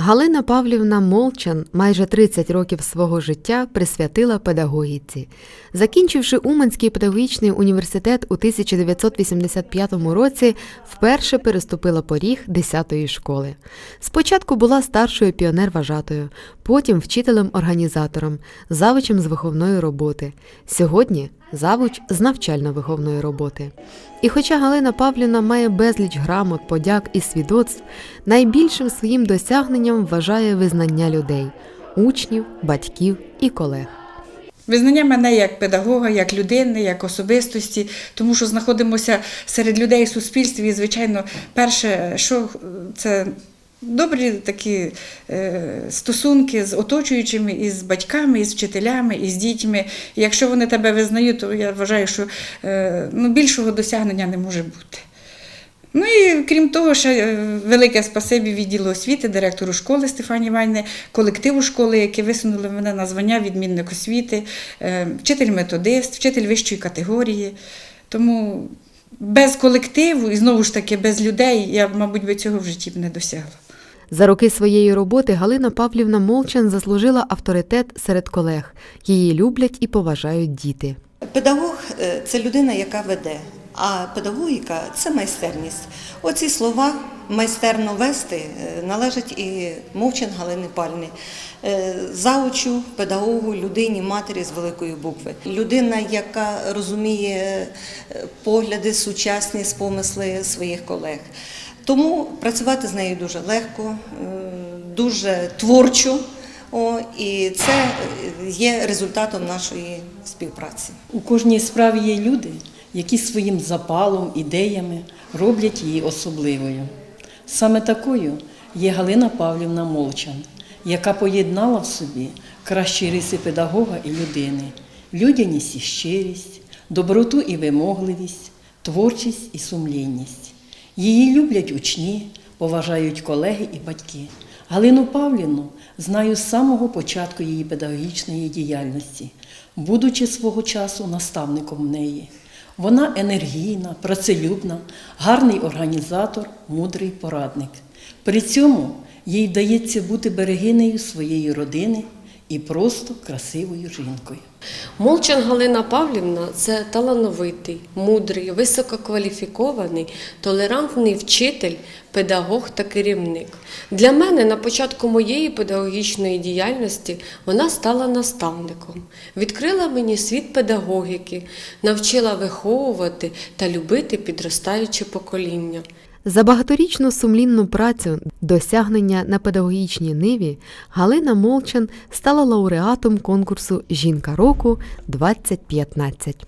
Галина Павлівна Молчан майже 30 років свого життя присвятила педагогіці. Закінчивши Уманський педагогічний університет у 1985 році, вперше переступила поріг 10-ї школи. Спочатку була старшою піонер-вважатою, потім вчителем-організатором, завучем з виховної роботи. Сьогодні завуч з навчально-виховної роботи. І хоча Галина Павлівна має безліч грамот, подяк і свідоцтв, найбільшим своїм досягненням вважає визнання людей учнів, батьків і колег. Визнання мене як педагога, як людини, як особистості, тому що знаходимося серед людей в суспільстві. І, звичайно, перше, що це добрі такі е, стосунки з оточуючими, і з батьками, і з вчителями, і з дітьми. І якщо вони тебе визнають, то я вважаю, що е, ну, більшого досягнення не може бути. Ну і крім того, ще е, велике спасибі відділу освіти, директору школи Стефані Іванівни, колективу школи, які висунули мене на звання відмінник освіти, е, вчитель-методист, вчитель вищої категорії. Тому без колективу і знову ж таки без людей я, мабуть, би цього в житті б не досягла. За роки своєї роботи Галина Павлівна Молчан заслужила авторитет серед колег. Її люблять і поважають діти. Педагог е, це людина, яка веде, а педагогіка це майстерність. Оці слова майстерно вести е, належать і мовчан Галини Пальни. Е, Заучу, педагогу, людині, матері з великої букви. Людина, яка розуміє е, погляди, сучасні помисли своїх колег. Тому працювати з нею дуже легко, дуже творчо. О, і це є результатом нашої співпраці. У кожній справі є люди, які своїм запалом, ідеями роблять її особливою. Саме такою є Галина Павлівна Молчан, яка поєднала в собі кращі риси педагога і людини, людяність і щирість, доброту і вимогливість, творчість і сумлінність. Її люблять учні, поважають колеги і батьки. Галину Павлівну знаю з самого початку її педагогічної діяльності, будучи свого часу наставником в неї. Вона енергійна, працелюбна, гарний організатор, мудрий порадник. При цьому їй вдається бути берегинею своєї родини і просто красивою жінкою. Молчан Галина Павлівна це талановитий, мудрий, висококваліфікований, толерантний вчитель, педагог та керівник. Для мене на початку моєї педагогічної діяльності вона стала наставником, відкрила мені світ педагогіки, навчила виховувати та любити підростаюче покоління. За багаторічну сумлінну працю досягнення на педагогічній ниві Галина Молчан стала лауреатом конкурсу Жінка року 2015.